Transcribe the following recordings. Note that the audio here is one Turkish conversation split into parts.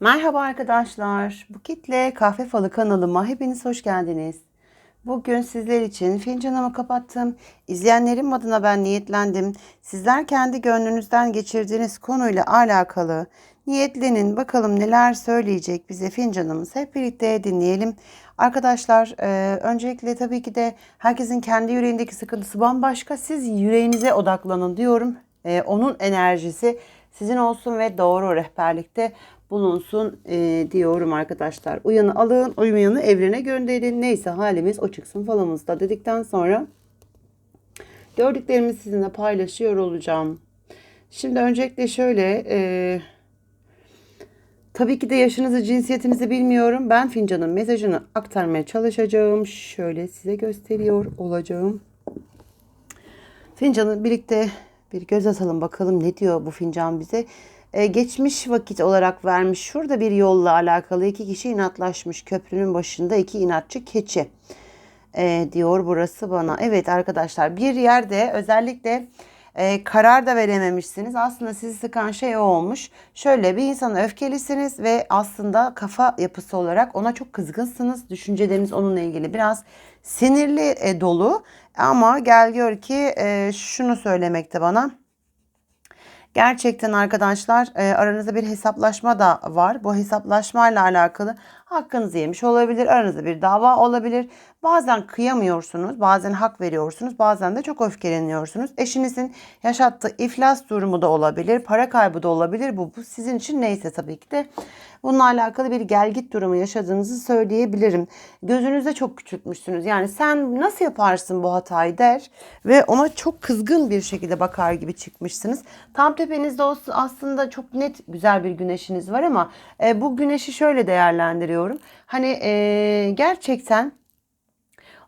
Merhaba arkadaşlar. Bukitle Kahve Falı kanalıma hepiniz hoş geldiniz. Bugün sizler için fincanımı kapattım. İzleyenlerim adına ben niyetlendim. Sizler kendi gönlünüzden geçirdiğiniz konuyla alakalı niyetlenin. Bakalım neler söyleyecek bize fincanımız. Hep birlikte dinleyelim. Arkadaşlar e, öncelikle tabii ki de herkesin kendi yüreğindeki sıkıntısı bambaşka. Siz yüreğinize odaklanın diyorum. E, onun enerjisi sizin olsun ve doğru rehberlikte bulunsun e, diyorum arkadaşlar. Uyanı alın, uymayanı evrene gönderin. Neyse halimiz o çıksın falamızda dedikten sonra gördüklerimi sizinle paylaşıyor olacağım. Şimdi öncelikle şöyle e, tabii ki de yaşınızı cinsiyetinizi bilmiyorum. Ben fincanın mesajını aktarmaya çalışacağım. Şöyle size gösteriyor olacağım. Fincanı birlikte bir göz atalım bakalım ne diyor bu fincan bize. Ee, geçmiş vakit olarak vermiş. Şurada bir yolla alakalı iki kişi inatlaşmış. Köprünün başında iki inatçı keçi. Ee, diyor burası bana. Evet arkadaşlar bir yerde özellikle e, karar da verememişsiniz. Aslında sizi sıkan şey o olmuş. Şöyle bir insana öfkelisiniz ve aslında kafa yapısı olarak ona çok kızgınsınız. Düşünceleriniz onunla ilgili biraz sinirli e, dolu. Ama gel gör ki e, şunu söylemekte bana. Gerçekten arkadaşlar e, aranızda bir hesaplaşma da var. Bu hesaplaşmayla alakalı hakkınızı yemiş olabilir. Aranızda bir dava olabilir. Bazen kıyamıyorsunuz, bazen hak veriyorsunuz, bazen de çok öfkeleniyorsunuz. Eşinizin yaşattığı iflas durumu da olabilir, para kaybı da olabilir. Bu, bu sizin için neyse tabii ki de. Bununla alakalı bir gelgit durumu yaşadığınızı söyleyebilirim. Gözünüzde çok küçültmüşsünüz. Yani sen nasıl yaparsın bu hatayı der ve ona çok kızgın bir şekilde bakar gibi çıkmışsınız. Tam tepenizde olsun aslında çok net güzel bir güneşiniz var ama e, bu güneşi şöyle değerlendiriyorum. Hani e, gerçekten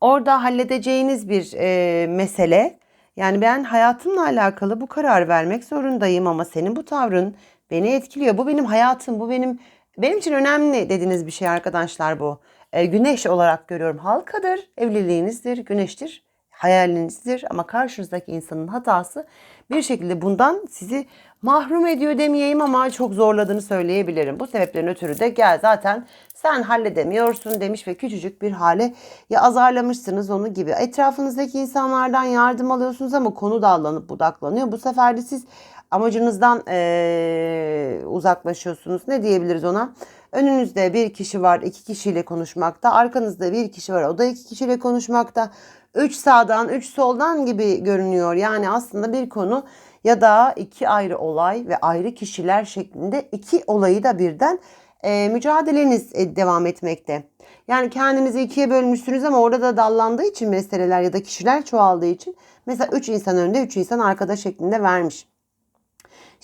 orada halledeceğiniz bir e, mesele. Yani ben hayatımla alakalı bu karar vermek zorundayım ama senin bu tavrın beni etkiliyor. Bu benim hayatım, bu benim benim için önemli dediğiniz bir şey arkadaşlar bu. E, güneş olarak görüyorum. Halkadır, evliliğinizdir, güneştir, hayalinizdir ama karşınızdaki insanın hatası bir şekilde bundan sizi mahrum ediyor demeyeyim ama çok zorladığını söyleyebilirim. Bu sebeplerin ötürü de gel zaten sen halledemiyorsun demiş ve küçücük bir hale ya azarlamışsınız onu gibi. Etrafınızdaki insanlardan yardım alıyorsunuz ama konu dallanıp budaklanıyor. Bu sefer de siz amacınızdan ee, uzaklaşıyorsunuz. Ne diyebiliriz ona? Önünüzde bir kişi var, iki kişiyle konuşmakta. Arkanızda bir kişi var, o da iki kişiyle konuşmakta. Üç sağdan, üç soldan gibi görünüyor. Yani aslında bir konu ya da iki ayrı olay ve ayrı kişiler şeklinde iki olayı da birden e, mücadeleniz e, devam etmekte. Yani kendinizi ikiye bölmüşsünüz ama orada da dallandığı için meseleler ya da kişiler çoğaldığı için mesela üç insan önde, üç insan arkada şeklinde vermiş.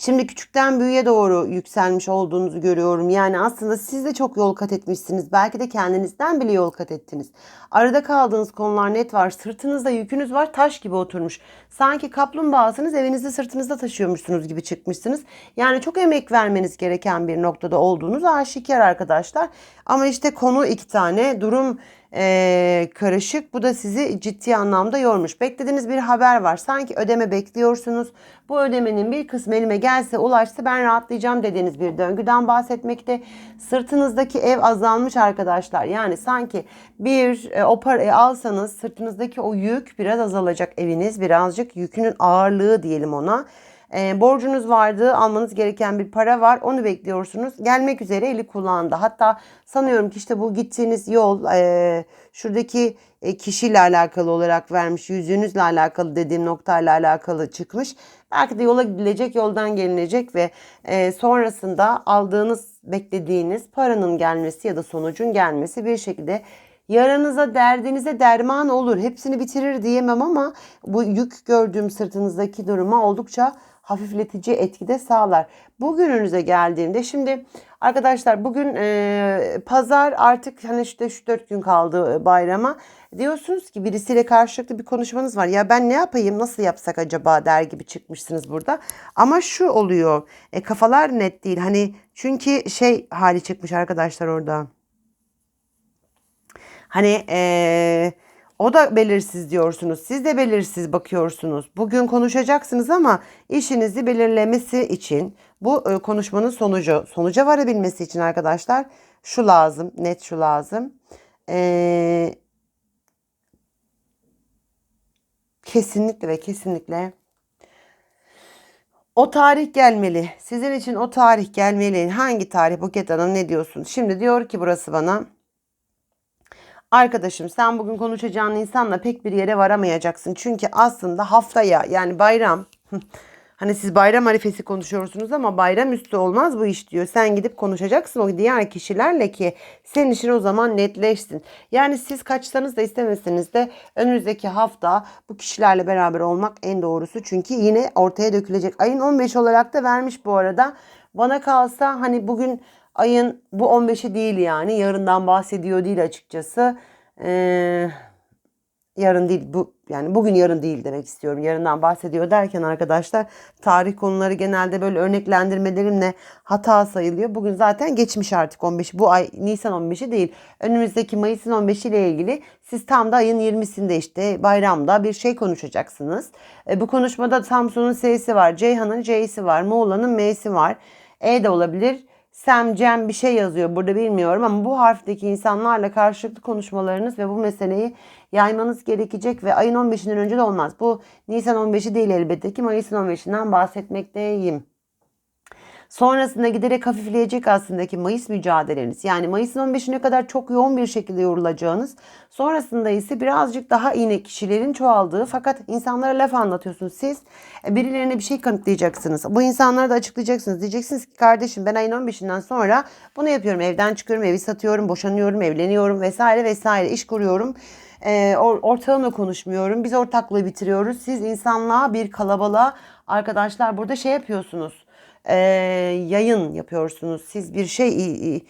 Şimdi küçükten büyüğe doğru yükselmiş olduğunuzu görüyorum. Yani aslında siz de çok yol kat etmişsiniz. Belki de kendinizden bile yol kat ettiniz. Arada kaldığınız konular net var. Sırtınızda yükünüz var taş gibi oturmuş. Sanki kaplumbağasınız evinizde sırtınızda taşıyormuşsunuz gibi çıkmışsınız. Yani çok emek vermeniz gereken bir noktada olduğunuz aşikar arkadaşlar. Ama işte konu iki tane. Durum e, karışık. Bu da sizi ciddi anlamda yormuş. Beklediğiniz bir haber var. Sanki ödeme bekliyorsunuz. Bu ödemenin bir kısmı elime gelse ulaşsa ben rahatlayacağım dediğiniz bir döngüden bahsetmekte. Sırtınızdaki ev azalmış arkadaşlar. Yani sanki bir e, o parayı alsanız sırtınızdaki o yük biraz azalacak. Eviniz birazcık yükünün ağırlığı diyelim ona. E, borcunuz vardı, almanız gereken bir para var. Onu bekliyorsunuz. Gelmek üzere eli kulağında. Hatta sanıyorum ki işte bu gittiğiniz yol e, şuradaki e, kişiyle alakalı olarak vermiş. Yüzünüzle alakalı dediğim noktayla alakalı çıkmış. Belki de yola gidilecek, yoldan gelinecek ve e, sonrasında aldığınız, beklediğiniz paranın gelmesi ya da sonucun gelmesi bir şekilde Yaranıza, derdinize derman olur. Hepsini bitirir diyemem ama bu yük gördüğüm sırtınızdaki duruma oldukça hafifletici etkide sağlar. Bugününüze geldiğimde şimdi arkadaşlar bugün e, pazar artık hani işte 3-4 gün kaldı bayrama. Diyorsunuz ki birisiyle karşılıklı bir konuşmanız var. Ya ben ne yapayım nasıl yapsak acaba der gibi çıkmışsınız burada. Ama şu oluyor e, kafalar net değil. Hani çünkü şey hali çıkmış arkadaşlar orada. Hani eee O da belirsiz diyorsunuz. Siz de belirsiz bakıyorsunuz. Bugün konuşacaksınız ama işinizi belirlemesi için bu e, konuşmanın sonucu, sonuca varabilmesi için arkadaşlar şu lazım, net şu lazım. Ee, kesinlikle ve kesinlikle o tarih gelmeli. Sizin için o tarih gelmeli. Hangi tarih Buket Hanım ne diyorsun? Şimdi diyor ki burası bana. Arkadaşım sen bugün konuşacağın insanla pek bir yere varamayacaksın. Çünkü aslında haftaya yani bayram hani siz bayram arifesi konuşuyorsunuz ama bayram üstü olmaz bu iş diyor. Sen gidip konuşacaksın o diğer kişilerle ki senin işin o zaman netleşsin. Yani siz kaçsanız da istemeseniz de önümüzdeki hafta bu kişilerle beraber olmak en doğrusu. Çünkü yine ortaya dökülecek. Ayın 15 olarak da vermiş bu arada. Bana kalsa hani bugün ayın bu 15'i değil yani yarından bahsediyor değil açıkçası. Ee, yarın değil bu yani bugün yarın değil demek istiyorum. Yarından bahsediyor derken arkadaşlar tarih konuları genelde böyle örneklendirmelerimle hata sayılıyor. Bugün zaten geçmiş artık 15. Bu ay Nisan 15'i değil. Önümüzdeki Mayıs'ın 15'i ile ilgili siz tam da ayın 20'sinde işte bayramda bir şey konuşacaksınız. E, bu konuşmada Samsun'un S'si var, Ceyhan'ın C'si var, Muğla'nın M'si var. E de olabilir. Sem, Cem bir şey yazıyor burada bilmiyorum ama bu harfteki insanlarla karşılıklı konuşmalarınız ve bu meseleyi yaymanız gerekecek ve ayın 15'inden önce de olmaz. Bu Nisan 15'i değil elbette ki Mayıs'ın 15'inden bahsetmekteyim. Sonrasında giderek hafifleyecek aslında ki Mayıs mücadeleniz. Yani Mayıs'ın 15'ine kadar çok yoğun bir şekilde yorulacağınız. Sonrasında ise birazcık daha yine kişilerin çoğaldığı fakat insanlara laf anlatıyorsunuz. Siz e, birilerine bir şey kanıtlayacaksınız. Bu insanlara da açıklayacaksınız. Diyeceksiniz ki kardeşim ben ayın 15'inden sonra bunu yapıyorum. Evden çıkıyorum, evi satıyorum, boşanıyorum, evleniyorum vesaire vesaire iş kuruyorum e, ortağımla konuşmuyorum. Biz ortaklığı bitiriyoruz. Siz insanlığa bir kalabalığa arkadaşlar burada şey yapıyorsunuz e, yayın yapıyorsunuz. Siz bir şey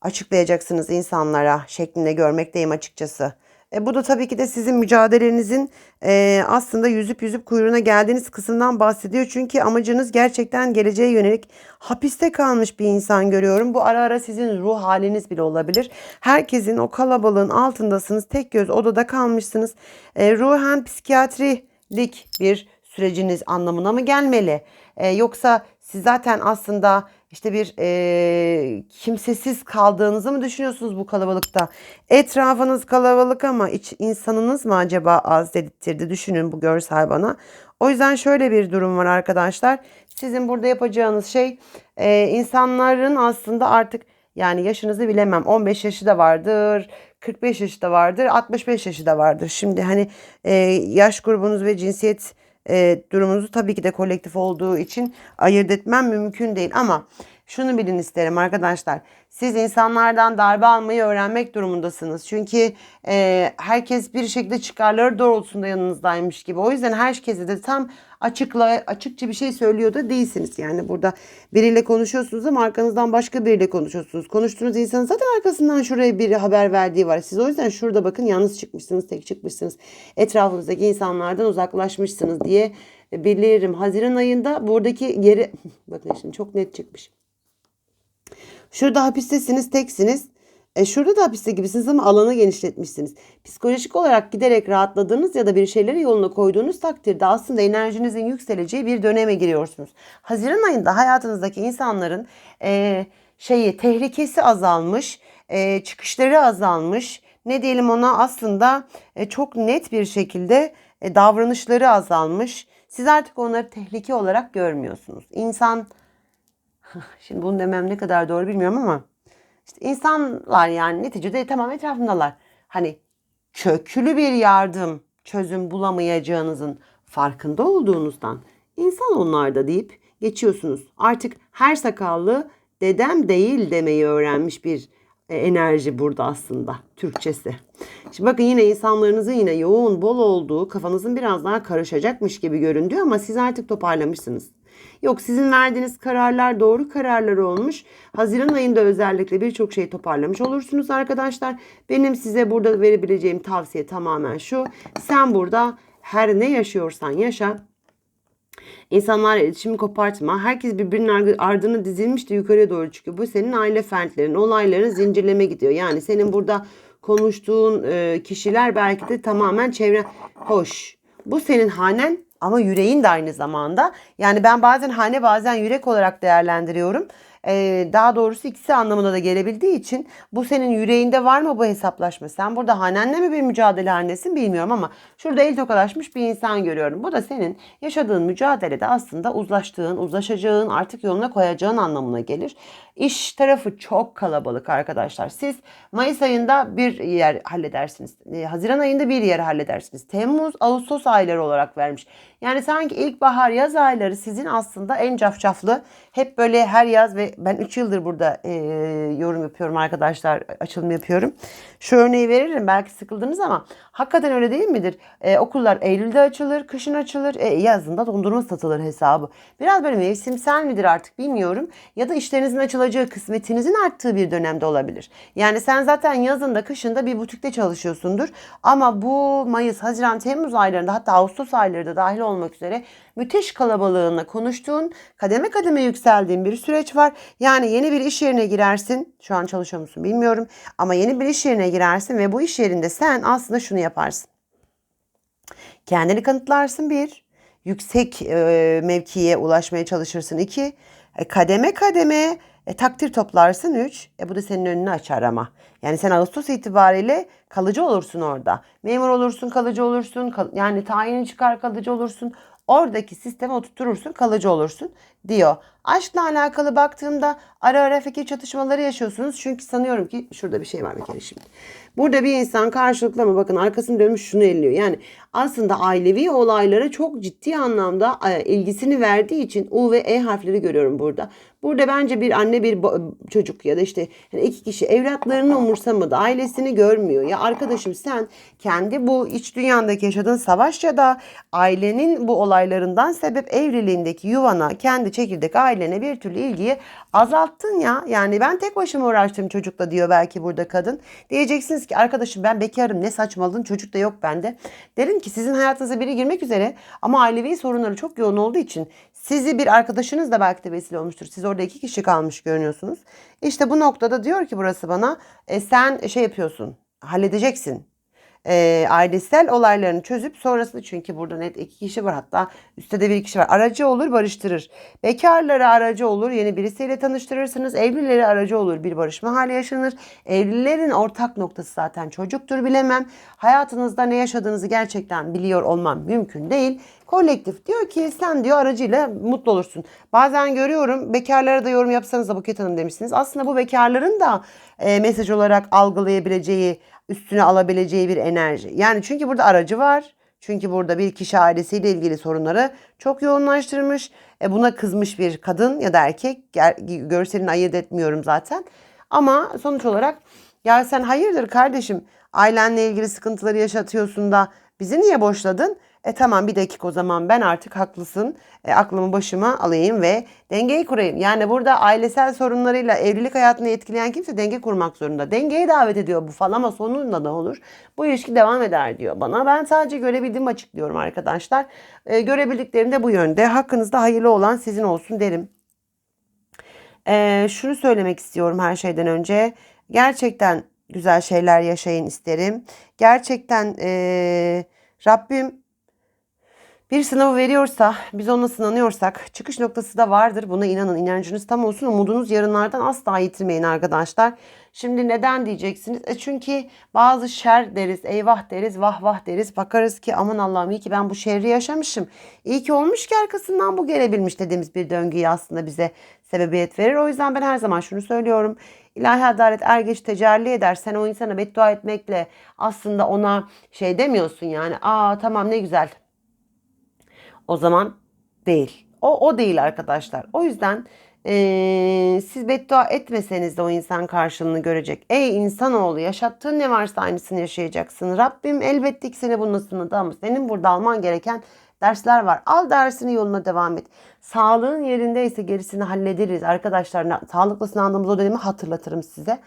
açıklayacaksınız insanlara şeklinde görmekteyim açıkçası. E, bu da tabii ki de sizin mücadelenizin e, aslında yüzüp yüzüp kuyruğuna geldiğiniz kısımdan bahsediyor. Çünkü amacınız gerçekten geleceğe yönelik hapiste kalmış bir insan görüyorum. Bu ara ara sizin ruh haliniz bile olabilir. Herkesin o kalabalığın altındasınız. Tek göz odada kalmışsınız. E, ruhen psikiyatrilik bir süreciniz anlamına mı gelmeli? E, yoksa siz zaten aslında işte bir e, kimsesiz kaldığınızı mı düşünüyorsunuz bu kalabalıkta? Etrafınız kalabalık ama iç insanınız mı acaba az dedirtti? Düşünün bu görsel bana. O yüzden şöyle bir durum var arkadaşlar. Sizin burada yapacağınız şey e, insanların aslında artık yani yaşınızı bilemem 15 yaşı da vardır 45 yaşı da vardır 65 yaşı da vardır. Şimdi hani e, yaş grubunuz ve cinsiyet e, durumunuzu tabii ki de kolektif olduğu için ayırt etmem mümkün değil. Ama şunu bilin isterim arkadaşlar. Siz insanlardan darbe almayı öğrenmek durumundasınız. Çünkü e, herkes bir şekilde çıkarları doğrultusunda yanınızdaymış gibi. O yüzden herkese de tam açıkla açıkça bir şey söylüyor da değilsiniz. Yani burada biriyle konuşuyorsunuz ama arkanızdan başka biriyle konuşuyorsunuz. Konuştuğunuz insanın zaten arkasından şuraya bir haber verdiği var. Siz o yüzden şurada bakın yalnız çıkmışsınız, tek çıkmışsınız. Etrafınızdaki insanlardan uzaklaşmışsınız diye bilirim. Haziran ayında buradaki geri bakın şimdi çok net çıkmış. Şurada hapistesiniz, teksiniz. E şurada da hapiste gibisiniz ama alanı genişletmişsiniz. Psikolojik olarak giderek rahatladığınız ya da bir şeyleri yoluna koyduğunuz takdirde aslında enerjinizin yükseleceği bir döneme giriyorsunuz. Haziran ayında hayatınızdaki insanların e, şeyi tehlikesi azalmış, e, çıkışları azalmış. Ne diyelim ona aslında e, çok net bir şekilde e, davranışları azalmış. Siz artık onları tehlike olarak görmüyorsunuz. İnsan Şimdi bunu demem ne kadar doğru bilmiyorum ama işte insanlar yani neticede tamam etrafındalar. Hani köklü bir yardım, çözüm bulamayacağınızın farkında olduğunuzdan insan onlar da deyip geçiyorsunuz. Artık her sakallı dedem değil demeyi öğrenmiş bir e, enerji burada aslında Türkçesi. Şimdi bakın yine insanlarınızın yine yoğun bol olduğu kafanızın biraz daha karışacakmış gibi göründüğü ama siz artık toparlamışsınız. Yok sizin verdiğiniz kararlar doğru kararlar olmuş. Haziran ayında özellikle birçok şey toparlamış olursunuz arkadaşlar. Benim size burada verebileceğim tavsiye tamamen şu. Sen burada her ne yaşıyorsan yaşa. İnsanlarla iletişimi kopartma. Herkes birbirinin ardına dizilmiş de yukarıya doğru çıkıyor. Bu senin aile fertlerin, olayların zincirleme gidiyor. Yani senin burada konuştuğun e, kişiler belki de tamamen çevre hoş. Bu senin hanen ama yüreğin de aynı zamanda. Yani ben bazen hane bazen yürek olarak değerlendiriyorum. Ee, daha doğrusu ikisi anlamına da gelebildiği için bu senin yüreğinde var mı bu hesaplaşma? Sen burada hanenle mi bir mücadele halindesin bilmiyorum ama şurada el tokalaşmış bir insan görüyorum. Bu da senin yaşadığın mücadelede aslında uzlaştığın, uzlaşacağın, artık yoluna koyacağın anlamına gelir. İş tarafı çok kalabalık arkadaşlar. Siz Mayıs ayında bir yer halledersiniz. Ee, Haziran ayında bir yer halledersiniz. Temmuz, Ağustos ayları olarak vermiş. Yani sanki ilkbahar, yaz ayları sizin aslında en cafcaflı. Hep böyle her yaz ve ben 3 yıldır burada e, yorum yapıyorum arkadaşlar. Açılım yapıyorum. Şu örneği veririm belki sıkıldınız ama hakikaten öyle değil midir? E, okullar Eylül'de açılır, kışın açılır, e, yazında dondurma satılır hesabı. Biraz böyle mevsimsel midir artık bilmiyorum. Ya da işlerinizin açılacağı, kısmetinizin arttığı bir dönemde olabilir. Yani sen zaten yazında, kışında bir butikte çalışıyorsundur. Ama bu Mayıs, Haziran, Temmuz aylarında hatta Ağustos ayları da dahil olmak üzere müthiş kalabalığınla konuştuğun, kademe kademe yükseldiğin bir süreç var. Yani yeni bir iş yerine girersin. Şu an çalışıyor musun bilmiyorum. Ama yeni bir iş yerine girersin ve bu iş yerinde sen aslında şunu yaparsın. Kendini kanıtlarsın bir. Yüksek e, mevkiye ulaşmaya çalışırsın iki. E, kademe kademe e, takdir toplarsın üç. E, bu da senin önünü açar ama. Yani sen Ağustos itibariyle kalıcı olursun orada. Memur olursun, kalıcı olursun. Kal- yani tayinin çıkar kalıcı olursun. Oradaki sisteme oturturursun, kalıcı olursun diyor. Aşkla alakalı baktığımda ara ara fikir çatışmaları yaşıyorsunuz. Çünkü sanıyorum ki şurada bir şey var bir kere şimdi. Burada bir insan karşılıklı ama bakın arkasını dönmüş şunu elliyor. Yani aslında ailevi olaylara çok ciddi anlamda e, ilgisini verdiği için U ve E harfleri görüyorum burada. Burada bence bir anne bir çocuk ya da işte iki kişi evlatlarını umursamadı. Ailesini görmüyor. Ya arkadaşım sen kendi bu iç dünyandaki yaşadığın savaş ya da ailenin bu olaylarından sebep evliliğindeki yuvana, kendi çekirdek ailene bir türlü ilgiyi azalttın ya. Yani ben tek başıma uğraştım çocukla diyor belki burada kadın. Diyeceksiniz ki arkadaşım ben bekarım ne saçmaladın çocuk da yok bende. Derim ki sizin hayatınıza biri girmek üzere ama ailevi sorunları çok yoğun olduğu için sizi bir arkadaşınız da belki de vesile olmuştur. Siz orada iki kişi kalmış görünüyorsunuz. İşte bu noktada diyor ki burası bana e, sen şey yapıyorsun halledeceksin e, ailesel olaylarını çözüp sonrasında çünkü burada net iki kişi var hatta üstte de bir kişi var. Aracı olur barıştırır. Bekarları aracı olur yeni birisiyle tanıştırırsınız. Evlileri aracı olur bir barışma hali yaşanır. Evlilerin ortak noktası zaten çocuktur bilemem. Hayatınızda ne yaşadığınızı gerçekten biliyor olmam mümkün değil. Kolektif diyor ki sen diyor aracıyla mutlu olursun. Bazen görüyorum bekarlara da yorum yapsanız da Buket Hanım demişsiniz. Aslında bu bekarların da e, mesaj olarak algılayabileceği üstüne alabileceği bir enerji. Yani çünkü burada aracı var. Çünkü burada bir kişi ailesiyle ilgili sorunları çok yoğunlaştırmış. E buna kızmış bir kadın ya da erkek. Görselini ayırt etmiyorum zaten. Ama sonuç olarak ya sen hayırdır kardeşim ailenle ilgili sıkıntıları yaşatıyorsun da bizi niye boşladın? E tamam bir dakika o zaman ben artık haklısın. E, aklımı başıma alayım ve dengeyi kurayım. Yani burada ailesel sorunlarıyla evlilik hayatını etkileyen kimse denge kurmak zorunda. Dengeyi davet ediyor bu falan ama sonunda da olur. Bu ilişki devam eder diyor bana. Ben sadece görebildiğimi açıklıyorum arkadaşlar. E, görebildiklerim de bu yönde. Hakkınızda hayırlı olan sizin olsun derim. E, şunu söylemek istiyorum her şeyden önce. Gerçekten güzel şeyler yaşayın isterim. Gerçekten e, Rabbim bir sınavı veriyorsa, biz ona sınanıyorsak çıkış noktası da vardır. Buna inanın, inancınız tam olsun. Umudunuz yarınlardan asla yitirmeyin arkadaşlar. Şimdi neden diyeceksiniz? E çünkü bazı şer deriz, eyvah deriz, vah vah deriz. Bakarız ki aman Allah'ım iyi ki ben bu şerri yaşamışım. İyi ki olmuş ki arkasından bu gelebilmiş dediğimiz bir döngüyü aslında bize sebebiyet verir. O yüzden ben her zaman şunu söylüyorum. İlahi adalet er geç tecelli eder. Sen o insana beddua etmekle aslında ona şey demiyorsun yani. Aa tamam ne güzel o zaman değil. O, o değil arkadaşlar. O yüzden ee, siz beddua etmeseniz de o insan karşılığını görecek. Ey insanoğlu yaşattığın ne varsa aynısını yaşayacaksın. Rabbim elbette ki seni bunun sınadı ama senin burada alman gereken dersler var. Al dersini yoluna devam et. Sağlığın yerindeyse gerisini hallederiz. Arkadaşlar sağlıklı sınandığımız o dönemi hatırlatırım size.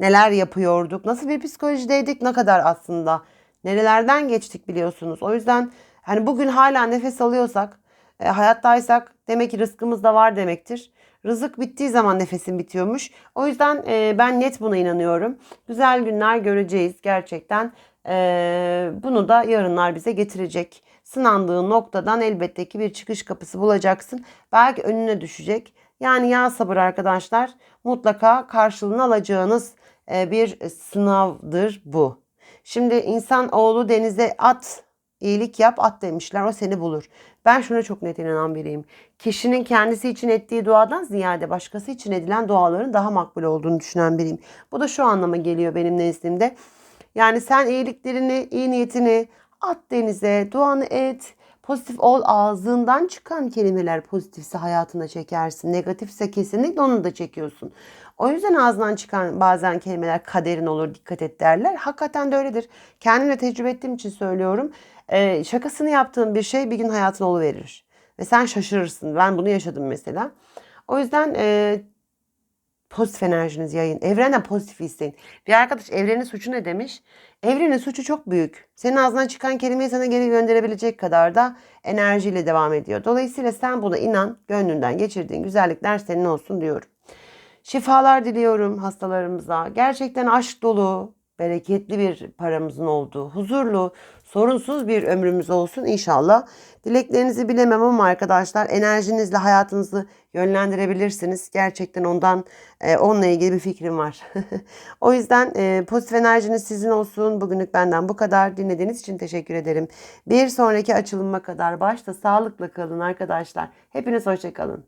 Neler yapıyorduk, nasıl bir psikolojideydik, ne kadar aslında nerelerden geçtik biliyorsunuz. O yüzden Hani bugün hala nefes alıyorsak, e, hayattaysak demek ki rızkımız da var demektir. Rızık bittiği zaman nefesin bitiyormuş. O yüzden e, ben net buna inanıyorum. Güzel günler göreceğiz gerçekten. E, bunu da yarınlar bize getirecek. Sınandığın noktadan elbette ki bir çıkış kapısı bulacaksın. Belki önüne düşecek. Yani ya sabır arkadaşlar mutlaka karşılığını alacağınız e, bir sınavdır bu. Şimdi insan oğlu denize at, iyilik yap at demişler o seni bulur. Ben şuna çok net inanan biriyim. Kişinin kendisi için ettiği duadan ziyade başkası için edilen duaların daha makbul olduğunu düşünen biriyim. Bu da şu anlama geliyor benim nezdimde. Yani sen iyiliklerini, iyi niyetini at denize, duanı et. Pozitif ol ağzından çıkan kelimeler pozitifse hayatına çekersin. Negatifse kesinlikle onu da çekiyorsun. O yüzden ağzından çıkan bazen kelimeler kaderin olur dikkat et derler. Hakikaten de öyledir. Kendimle tecrübe ettiğim için söylüyorum. Ee, şakasını yaptığın bir şey bir gün hayatına verir. Ve sen şaşırırsın. Ben bunu yaşadım mesela. O yüzden e, pozitif enerjinizi yayın. Evrenden pozitif isteyin. Bir arkadaş evrenin suçu ne demiş? Evrenin suçu çok büyük. Senin ağzından çıkan kelimeyi sana geri gönderebilecek kadar da enerjiyle devam ediyor. Dolayısıyla sen buna inan. Gönlünden geçirdiğin güzellikler senin olsun diyorum. Şifalar diliyorum hastalarımıza. Gerçekten aşk dolu, bereketli bir paramızın olduğu, huzurlu, sorunsuz bir ömrümüz olsun inşallah. Dileklerinizi bilemem ama arkadaşlar enerjinizle hayatınızı yönlendirebilirsiniz. Gerçekten ondan e, onunla ilgili bir fikrim var. o yüzden e, pozitif enerjiniz sizin olsun. Bugünlük benden bu kadar. Dinlediğiniz için teşekkür ederim. Bir sonraki açılıma kadar başta sağlıkla kalın arkadaşlar. Hepiniz hoşçakalın.